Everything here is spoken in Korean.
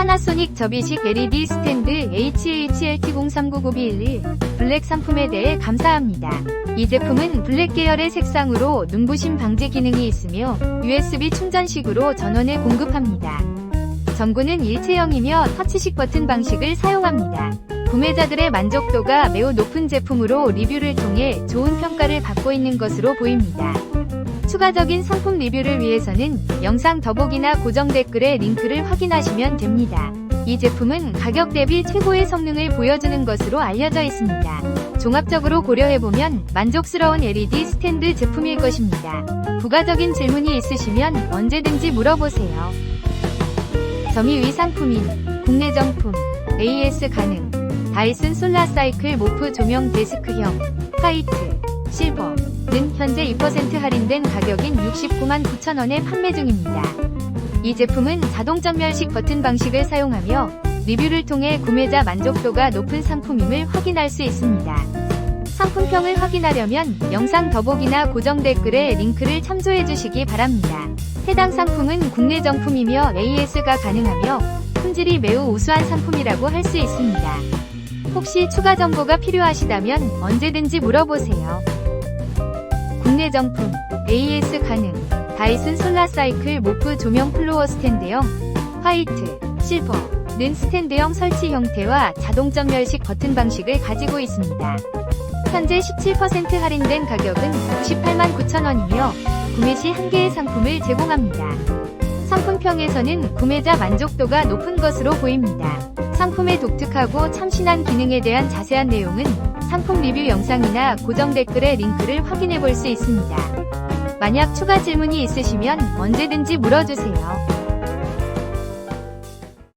파나소닉 접이식 LED 스탠드 HHLT0399B11 블랙 상품에 대해 감사합니다. 이 제품은 블랙 계열의 색상으로 눈부심 방지 기능이 있으며 USB 충전식으로 전원을 공급합니다. 전구는 일체형이며 터치식 버튼 방식을 사용합니다. 구매자들의 만족도가 매우 높은 제품으로 리뷰를 통해 좋은 평가를 받고 있는 것으로 보입니다. 추가적인 상품 리뷰를 위해서는 영상 더보기나 고정 댓글에 링크를 확인하시면 됩니다. 이 제품은 가격 대비 최고의 성능을 보여주는 것으로 알려져 있습니다. 종합적으로 고려해보면 만족스러운 LED 스탠드 제품일 것입니다. 부가적인 질문이 있으시면 언제든지 물어보세요. 점이 위 상품인 국내 정품 AS 가능 다이슨 솔라 사이클 모프 조명 데스크형 화이트 실버 는 현재 2% 할인된 가격인 69만 9천원에 판매 중입니다. 이 제품은 자동 전멸식 버튼 방식을 사용하며 리뷰를 통해 구매자 만족도가 높은 상품임을 확인할 수 있습니다. 상품평을 확인하려면 영상 더보기나 고정 댓글에 링크를 참조해 주시기 바랍니다. 해당 상품은 국내 정품이며 AS가 가능하며 품질이 매우 우수한 상품이라고 할 수 있습니다. 혹시 추가 정보가 필요하시다면 언제든지 물어보세요. 국내 정품 AS 가능 다이슨 솔라 사이클 모프 조명 플로어 스탠드형 화이트 실버 는 스탠드형 설치 형태와 자동 전멸식 버튼 방식을 가지고 있습니다. 현재 17% 할인된 가격은 98만 9천원이며 구매 시 한 개의 상품을 제공합니다. 상품평에서는 구매자 만족도가 높은 것으로 보입니다. 상품의 독특하고 참신한 기능에 대한 자세한 내용은 상품 리뷰 영상이나 고정 댓글의 링크를 확인해 볼 수 있습니다. 만약 추가 질문이 있으시면 언제든지 물어주세요.